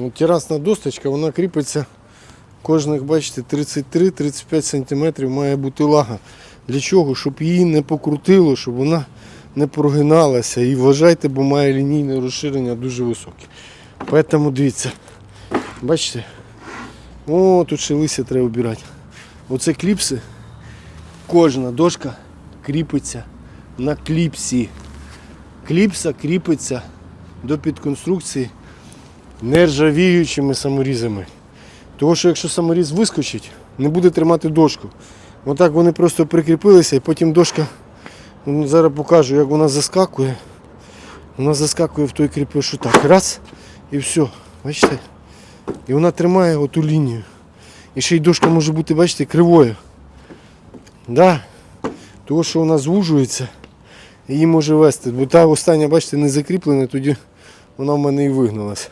Ну, терасна досточка, вона кріпиться кожних, бачите, 33-35 см має бути лага. Для чого? Щоб її не покрутило, щоб вона не прогиналася. І вважайте, бо має лінійне розширення дуже високе. Поэтому дивіться, бачите, о, тут ще листя треба обирати. Оце кліпси, кожна дошка кріпиться на кліпсі. Кліпса кріпиться до підконструкції нержавіючими саморізами. Тому що якщо саморіз вискочить, не буде тримати дошку. Отак вони просто прикріпилися і потім дошка, ну, зараз покажу, як вона заскакує. Вона заскакує в той кріпеж так. Раз і все. Бачите? І вона тримає оту лінію. І ще й дошка може бути, бачите, кривою. Да. Тому що вона звужується, її може вести. Бо та остання, бачите, не закріплена, тоді вона в мене і вигналась.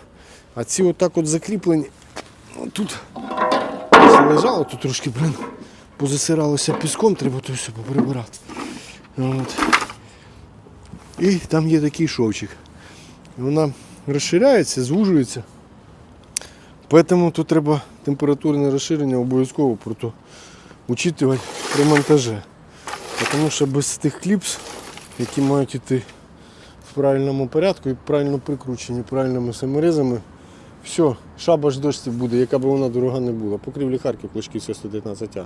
А ці отак от закріплені. ну, Тут все лежало, тут трошки блин, позасиралося піском, треба то все поприбирати. От. І там є такий шовчик. Вона розширяється, звужується. Тому тут треба температурне розширення обов'язково прото учитувати при монтажі. Тому що без тих кліпс, які мають йти в правильному порядку і правильно прикручені правильними саморізами, все, шабаш дошці буде, яка б вона дорога не була. Покрівлі Харків, Клишківська 119А.